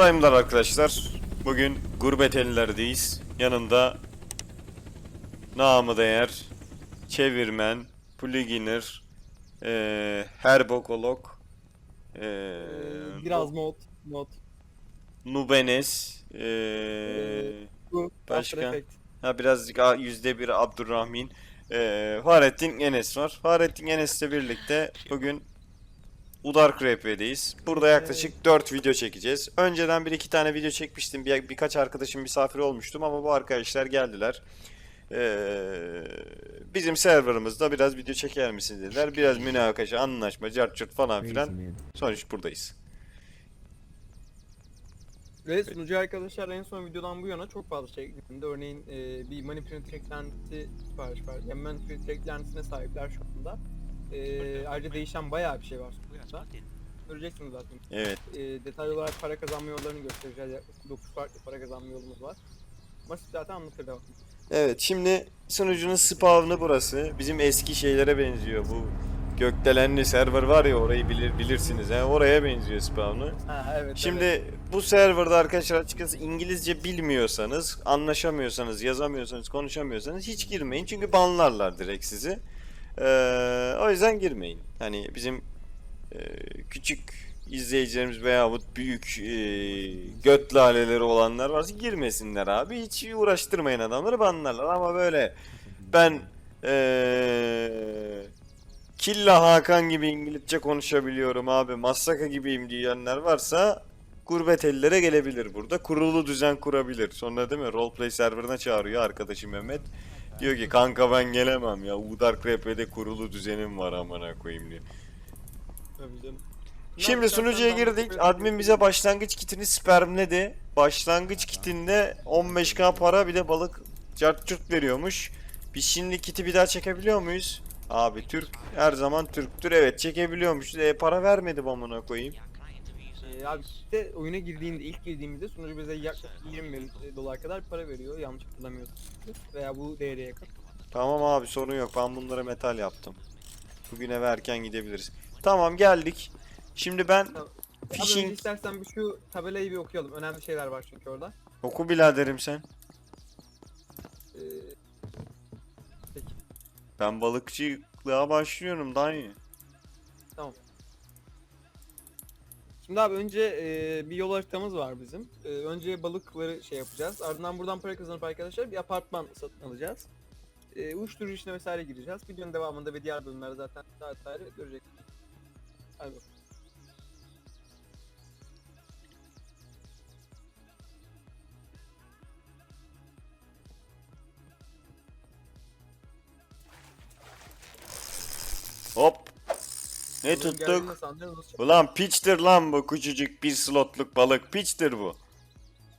Slime'lar arkadaşlar. Bugün gurbet ellerdeyiz. Yanımda namı değer, çevirmen, pluginer, eee herbokolog, eee Ee, Biraz mod, mod. Nubenes, eee Bu Başka? Ha birazcık yüzde bir Abdurrahmin, eee Fahrettin Enes var. Fahrettin Enes'le birlikte bugün Udark RP'deyiz. Burada yaklaşık 4 video çekeceğiz. Önceden bir iki tane video çekmiştim. Bir, birkaç arkadaşım misafir olmuştum ama bu arkadaşlar geldiler. Ee, bizim serverımızda biraz video çeker misin dediler. Biraz münakaşa, anlaşma, cart curt falan filan. Sonuç buradayız. Ve sunucu arkadaşlar en son videodan bu yana çok fazla şey eklendi. Örneğin e, bir manipülatif eklentisi sipariş verdi. Yani manipülatif eklentisine sahipler şu anda. Ayrıca değişen bayağı bir şey var sonuçta. Göreceksiniz zaten. Evet. E, detaylı olarak para kazanma yollarını göstereceğiz. Yaklaşık 9 farklı para kazanma yolumuz var. Masit zaten anlatır devam. Evet şimdi sunucunun spawn'ı burası. Bizim eski şeylere benziyor bu. Gökdelenli server var ya orayı bilir bilirsiniz. he. oraya benziyor spawn'ı. Ha evet. Şimdi evet. bu serverda arkadaşlar açıkçası İngilizce bilmiyorsanız, anlaşamıyorsanız, yazamıyorsanız, konuşamıyorsanız hiç girmeyin. Çünkü banlarlar direkt sizi. Ee, o yüzden girmeyin. Hani bizim e, küçük izleyicilerimiz veyahut büyük e, göt laleleri olanlar varsa girmesinler abi. Hiç uğraştırmayın adamları banlarlar ama böyle ben eee Killa Hakan gibi İngilizce konuşabiliyorum abi. Massaka gibiyim diyenler varsa gurbet ellere gelebilir burada. Kurulu düzen kurabilir. Sonra değil mi? Roleplay serverına çağırıyor arkadaşım Mehmet. Diyor ki kanka ben gelemem ya. Udark RP'de kurulu düzenim var amına koyayım diyor. Tabii canım. Ne Şimdi sunucuya girdik. Admin bize başlangıç kitini spermledi. Başlangıç kitinde 15k para bir de balık cart curt veriyormuş. Biz şimdi kiti bir daha çekebiliyor muyuz? Abi Türk her zaman Türktür. Evet çekebiliyormuş. E, para vermedi amına koyayım. Ee, abi işte oyuna girdiğinde ilk girdiğimizde sunucu bize yaklaşık 20 bin dolar kadar para veriyor yanlış hatırlamıyorsam. Veya bu değere yakın. Tamam abi sorun yok. Ben bunları metal yaptım. Bugün eve erken gidebiliriz. Tamam geldik. Şimdi ben Tamam. Abi fishing istersen bir şu tabelayı bir okuyalım. Önemli şeyler var çünkü orada. oku biraderim sen. Ee, peki Ben balıkçılığa başlıyorum dayı. tamam. Şimdi abi önce e, bir yol haritamız var bizim. E, önce balıkları şey yapacağız. Ardından buradan para kazanıp arkadaşlar bir apartman satın alacağız. E, uyuşturucu işine vesaire gireceğiz. Videonun devamında ve diğer bölümlerde zaten daha detaylı göreceksiniz. Hadi bakalım. Hop. Ne Balığın tuttuk? sandalye nasıl? Ulan piçtir lan bu küçücük bir slotluk balık. Piçtir bu.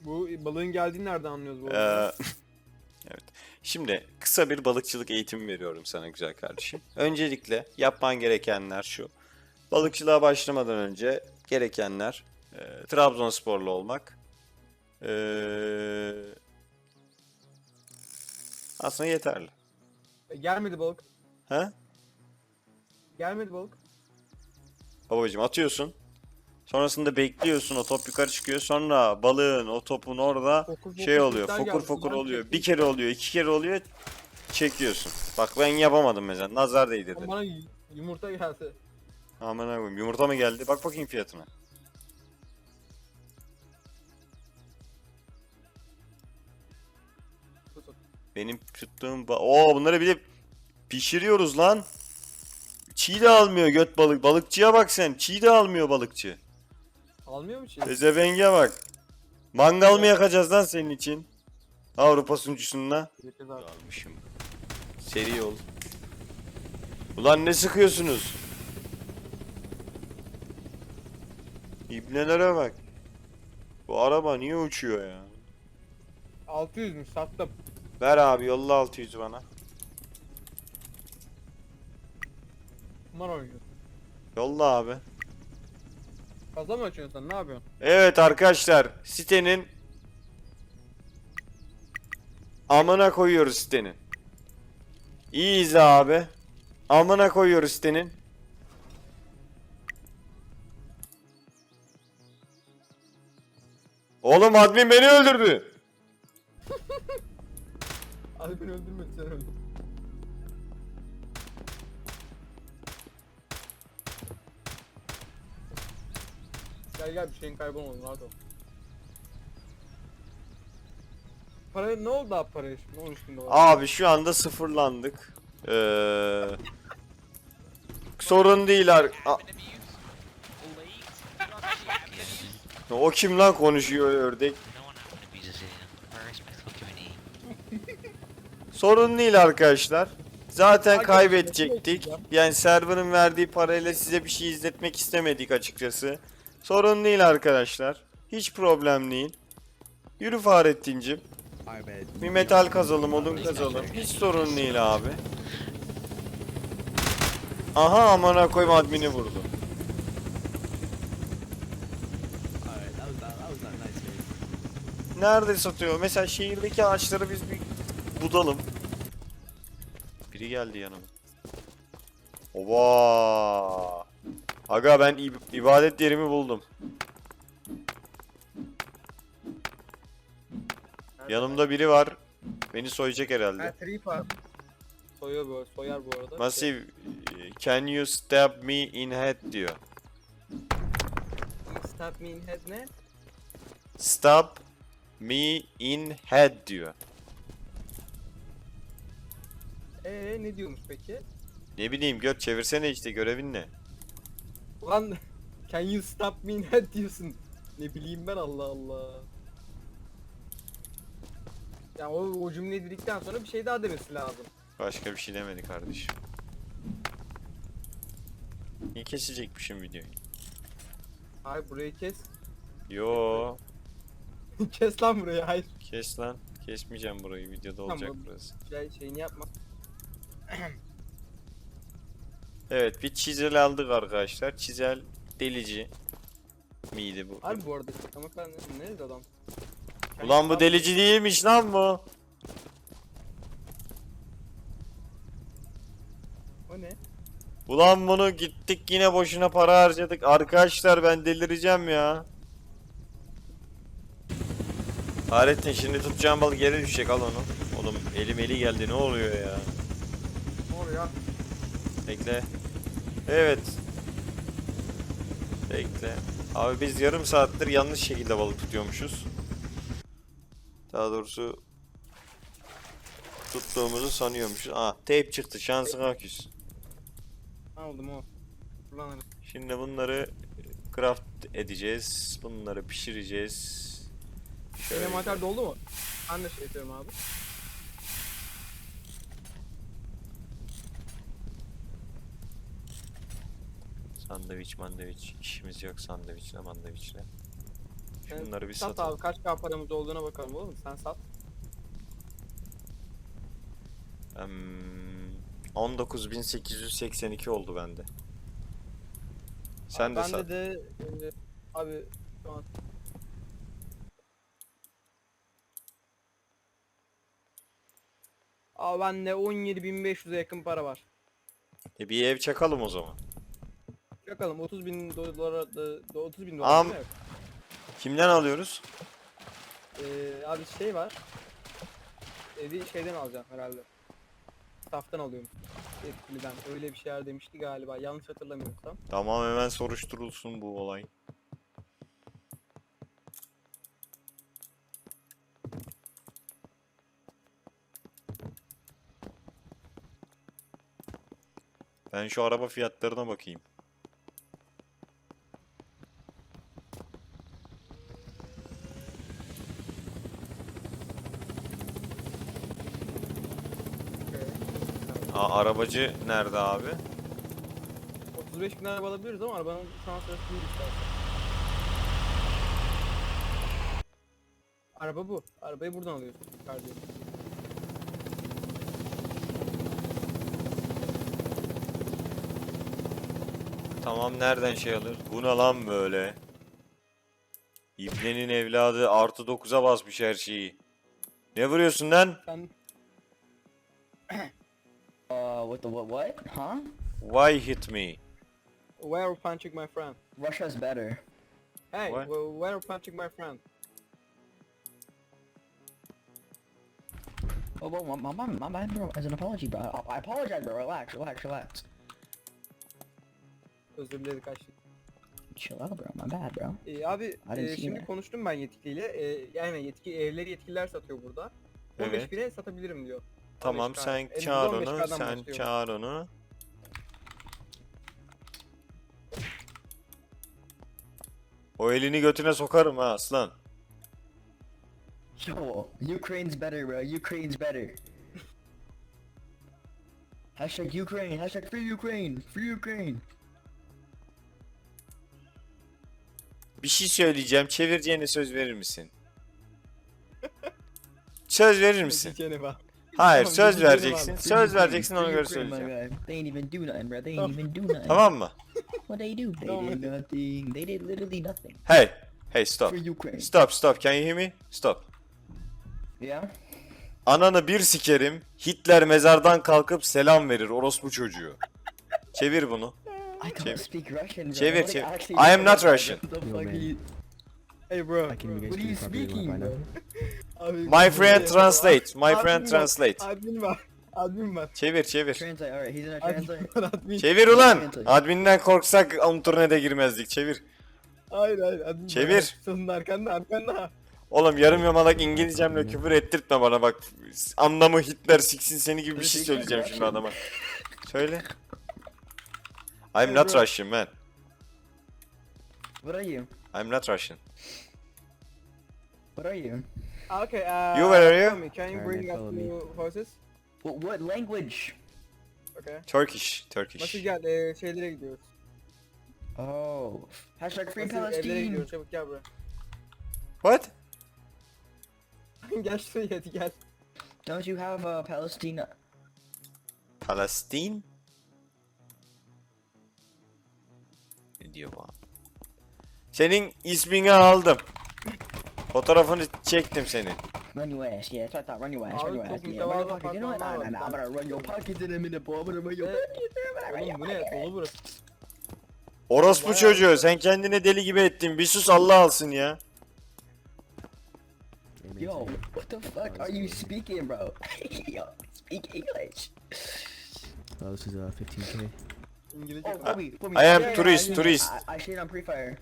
Bu balığın geldiğini nereden anlıyoruz bu Ee, arada? evet. Şimdi kısa bir balıkçılık eğitimi veriyorum sana güzel kardeşim. Öncelikle yapman gerekenler şu. Balıkçılığa başlamadan önce gerekenler e, Trabzonsporlu olmak. E, aslında yeterli. E, Gelmedi balık. Ha? Gelmedi balık. Babacım atıyorsun. Sonrasında bekliyorsun o top yukarı çıkıyor. Sonra balığın o topun orada Fokur fokur şey oluyor. Fokur fokur oluyor. Bir kere oluyor, iki kere oluyor. Çekiyorsun. Bak ben yapamadım mesela. Nazar değdirdi. Bana yumurta geldi. Aman koyayım. Yumurta mı geldi? Bak bakayım fiyatına. Benim tuttuğum Oo bunları bir de pişiriyoruz lan. Çiğ de almıyor göt balık. Balıkçıya bak sen. Çiğ de almıyor balıkçı. Almıyor mu şey? Ezevenge bak. Mangal mı yakacağız lan senin için? Avrupa sunucusunda. Almışım. Seri ol. Ulan ne sıkıyorsunuz? İbnelere bak. Bu araba niye uçuyor ya? 600'müş sattım. Ver abi yolla 600 bana. Kumar oynuyorsun. Yolla abi. Fazla mı açıyorsun sen ne yapıyorsun? Evet arkadaşlar sitenin amına koyuyoruz sitenin. İyi izle abi. Amına koyuyoruz sitenin. Oğlum admin beni öldürdü. Abi beni öldürme sen öldür. Gel gel bir şeyin kaybolmadı rahat ol. Para ne oldu abi paraya şimdi 13 bin dolar. Abi şu anda sıfırlandık. Ee, sorun değil ar- A- O kim lan konuşuyor ördek? Sorun değil arkadaşlar. Zaten kaybedecektik. Yani server'ın verdiği parayla size bir şey izletmek istemedik açıkçası. Sorun değil arkadaşlar. Hiç problem değil. Yürü Fahrettin'cim. Bir metal kazalım, odun kazalım. Hiç sorun değil abi. Aha amına koyayım admini vurdu. Alright, that was that, that was that nice move. Nerede satıyor? Mesela şehirdeki ağaçları biz bir budalım. Biri geldi yanıma. Oba! Aga ben ib- ibadet yerimi buldum. Yanımda biri var. Beni soyacak Ha herhalde. trip abi. Soyuyor bu, soyar bu arada. Masif, can you stab me in head diyor. Stab me in head ne? Stab me in head diyor. Eee ne diyormuş peki? Ne bileyim göt çevirsene işte görevin ne? Lan can you stop me head diyorsun. Ne bileyim ben Allah Allah. Ya o, o cümleyi dedikten sonra bir şey daha demesi lazım. Başka bir şey demedi kardeşim. Niye kesecekmişim videoyu? Hayır burayı kes. Yo, kes lan burayı hayır. kes lan. Kesmeyeceğim burayı. Videoda olacak Tamam. burası. Şey, şeyini yapma. Evet, bir çizel aldık arkadaşlar. Çizel delici miydi bu? Harbi bu arada ama ben nerede adam? Ulan bu delici değilmiş lan bu. O ne? Ulan bunu gittik yine boşuna para harcadık. Arkadaşlar ben delireceğim ya. Fahrettin şimdi tutacağım balık yere düşecek al onu. Oğlum elim eli geldi ne oluyor ya? Ne oluyor? Bekle. Evet. Bekle. Abi biz yarım saattir yanlış şekilde balık tutuyormuşuz. Daha doğrusu tuttuğumuzu sanıyormuşuz. Aa, tape çıktı. Şansına küs. Aldım o. Kullanırım. Şimdi bunları craft edeceğiz. Bunları pişireceğiz. Şöyle. Benim mantar doldu mu? Ben de şey abi. Sandviç mandviç. işimiz yok sandviçle mandviçle. Şunları bir sat satalım. abi kaç kadar paramız olduğuna bakalım oğlum sen sat. Hmm, 19.882 oldu bende. Sen abi de bende sat. de e, abi şu an Abi bende 17.500'e yakın para var. E bir ev çakalım o zaman. Bakalım 30 bin dolara da 30 bin Am- dolar değil mi? Kimden alıyoruz? Ee, abi şey var. Evi şeyden alacağım herhalde. Staff'tan alıyorum. Yetkiliden. Öyle bir şeyler demişti galiba. Yanlış hatırlamıyorsam. Tamam hemen soruşturulsun bu olay. Ben şu araba fiyatlarına bakayım. Aa, arabacı nerede abi? 35 bin araba alabiliriz ama arabanın şu an sırası değil istersen. Araba bu. Arabayı buradan alıyorsun kardeşim. Tamam nereden şey alır? Bu ne lan böyle? İbnenin evladı artı 9'a basmış her şeyi. Ne vuruyorsun lan? Sen Uh, what the what? What? Huh? Why hit me? Where punching my friend? Russia's better. Hey, What? wh- where punching my friend? Oh, well, my, my, my, my bad, bro. As an apology, bro. I, I apologize, bro. Relax, relax, relax. Özür dilerim kaçtım. Chill out, bro. My bad, bro. Ee, abi Hadi e, bismillah. şimdi konuştum ben yetkiliyle. Ee, yani yetki evleri yetkililer satıyor burada. Evet. 15 bire satabilirim diyor. Tamam 15K. sen Elimizde çağır 15K'dan onu. Sen başlıyor. çağır onu. O elini götüne sokarım ha aslan. Yo, Ukraine's better, bro. Ukraine's better. Hashtag Ukraine. Hashtag free Ukraine. Free Ukraine. Bir şey söyleyeceğim. Çevireceğine söz verir misin? Söz verir misin? Geçene bak. Hayır Tamam, söz vereceksin. abi. Söz vereceksin ona göre söyleyeceğim. They ain't even do nothing, bro. They Tamam. ain't even do nothing. Tamam mı? What they do? They Tamam, did hadi. nothing. They did literally nothing. Hey. Hey stop. Ukraine. Stop stop. Can you hear me? Stop. Yeah? Ananı bir sikerim. Hitler mezardan kalkıp selam verir orospu çocuğu. Çevir bunu. I can't Çevir. speak Russian, bro. Çevir, What çevir. actually I am not Russian. What the fuck. Hey bro. I can What are you speaking, bro? Abi, My friend translate. My friend var, translate. Admin var. Admin var. Çevir çevir. Translate, alright, he's in a Admin translate. var admin. Çevir ulan. Adminden korksak on turnede girmezdik. Çevir. Hayır hayır admin var. Çevir. Sonunda arkanda arkanda. Oğlum yarım yamalak İngilizcemle küfür ettirtme bana bak. Anlamı Hitler siksin seni gibi bir şey söyleyeceğim şimdi adama. Söyle. I'm not Russian man. What are you? I'm not Russian. What are you? Okay, uh, You, where are you? me, Can you Alright, bring us follow me. horses? What, what language? Okay. Turkish. Nasıl Turkish. gel e, şeylere gidiyoruz. Oh. Hashtag free Nasıl evlere Palestine. gidiyoruz çabuk gel buraya. What? gel şuraya hadi gel. Don't you have uh, Palestine? Palestine? Ne diyor bu? Senin ismini aldım. Fotoğrafını çektim senin. Run your ass, yeah. That's what I thought. Run your ass, run your ass. Yeah, run your pockets. You know what? Nah, nah, nah. I'm gonna run your pockets in a minute, boy. I'm gonna run your pockets. I'm gonna run Oğlum your bu ne? pockets. Dolu burası. Orospu çocuğu sen kendine deli gibi ettin. Bir sus Allah alsın ya. Yo, what the fuck are you speaking, bro? Yo, speak English. Oh, this is uh 15k. İngilizce. Oh, konuşuyor. put me, put me. I am turist, turist. I, I shit on pre-fire.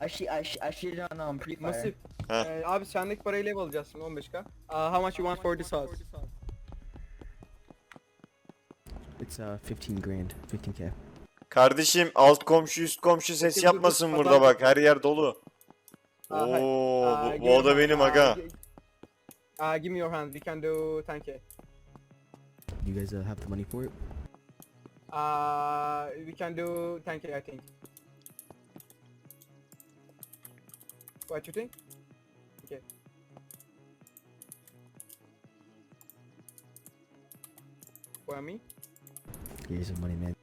I shit, I shit, I shit on um pre-fire. Nasip. Ha. Ee, abi sendeki parayla ev alacağız şimdi 15k. Uh, how much you want for this house? It's uh 15 grand, 15k. Kardeşim alt komşu üst komşu ses yapmasın dur, burada bak her yer dolu. Oo bu, bu oda me- benim aga. aa, give me your hand. We can do 10k. You guys uh, have the money for it? Uh, we can do 10k I think. What you think? Okay. For me? Here's the money, man.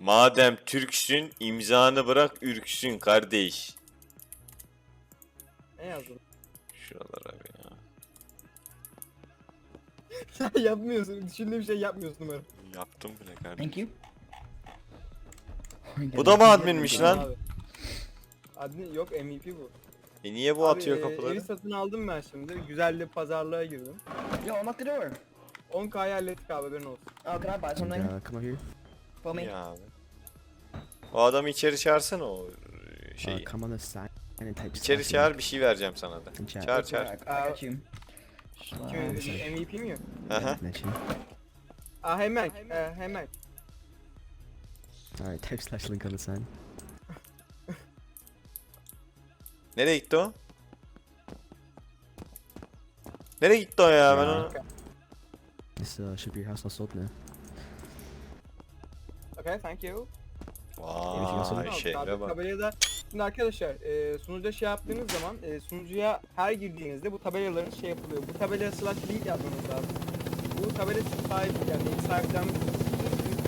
Madem Türksün imzanı bırak ürksün kardeş. Ne yazdın? Şuralara bir. Sen yapmıyorsun. Düşündüğüm şey yapmıyorsun umarım. Yaptım bile kardeş. Thank you. Bu da mı adminmiş lan? Abi. Admin yok MVP bu. E niye bu Abi, atıyor e, kapıları? Evi satın aldım ben şimdi. Güzel bir pazarlığa girdim. Yo, unlock the door. 10k'ya hallettik abi haberin olsun. Oh, can I buy something? uh, come over here. For me? Ya abi. O adamı içeri çağırsana o e, Uh, şeyi. come on the side and type. İçeri çağır bir şey vereceğim sana da. Çağır çağır. I got you. Kim. MVP mi? Aha. Mention. Aa hemen. E, hemen. Alright, type slash link on the side. Nereye gitti o? Nereye gitti o ya ben onu? This uh, should be your house all sold now. Okay, thank you. Vay şehre bak. Tabelada şimdi arkadaşlar e, sunucuda şey yaptığınız zaman e, sunucuya her girdiğinizde bu tabelaların şey yapılıyor. Bu tabelaya slash link yapmanız lazım. Bu tabela sahibi yani sahiplenmiş.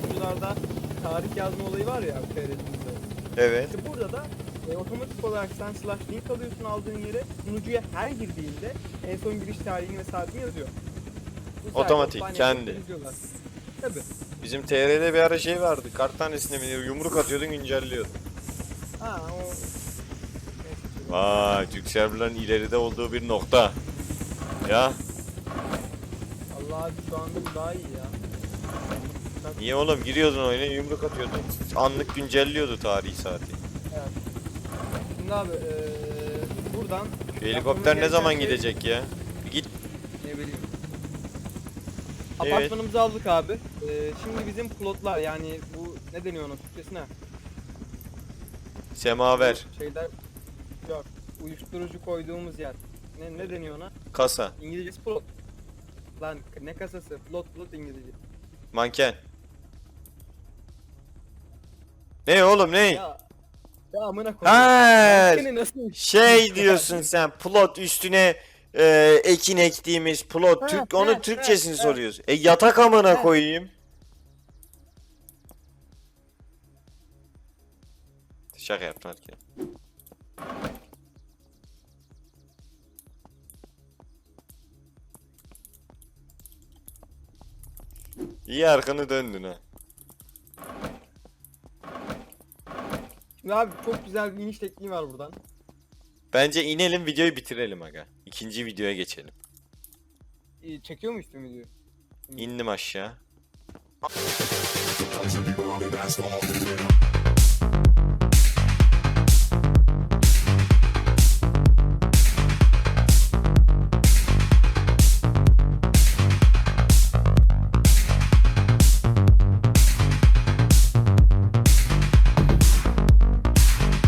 Sunucularda tarih yazma olayı var ya TRT'mizde. Evet. İşte burada da e, otomatik olarak sen slash link alıyorsun aldığın yere sunucuya her girdiğinde en son giriş tarihini ve saatini yazıyor. Bu Otomatik, kendi. yapıp izliyorlar. Tabi. Bizim TR'de bir ara şey vardı. Kart tanesine mi yumruk atıyordun güncelliyordu. Ha o... Vay Türk serverların ileride olduğu bir nokta. Ya Allah abi şu anda daha iyi ya. niye oğlum giriyordun oyuna yumruk atıyordun. Anlık güncelliyordu tarihi saati. Evet. Şimdi abi eee buradan Şu helikopter ne zaman şey- gidecek ya? Bir git. ne bileyim. Evet. Apartmanımızı aldık abi. Eee, şimdi bizim plotlar yani bu ne deniyor onun Türkçesine? Semaver. Şeyler yok. Uyuşturucu koyduğumuz yer. Ne, ne deniyor ona? Kasa. İngilizcesi plot. Lan ne kasası? Plot plot İngilizce. Manken. Ne oğlum ne? Ya ya amına koyayım. Ha, nasıl şey diyorsun sen plot üstüne e, ekin ektiğimiz plot Ha, Türk onun ha, Türkçesini ha. soruyoruz. E yatak amına koyayım. Şaka yaptım gel. İyi arkanı döndün ha. Şimdi abi çok güzel bir iniş tekniği var buradan. Bence inelim videoyu bitirelim aga. İkinci videoya geçelim. Ee, Çekiyor mu üstüm videoyu? İndim aşağı.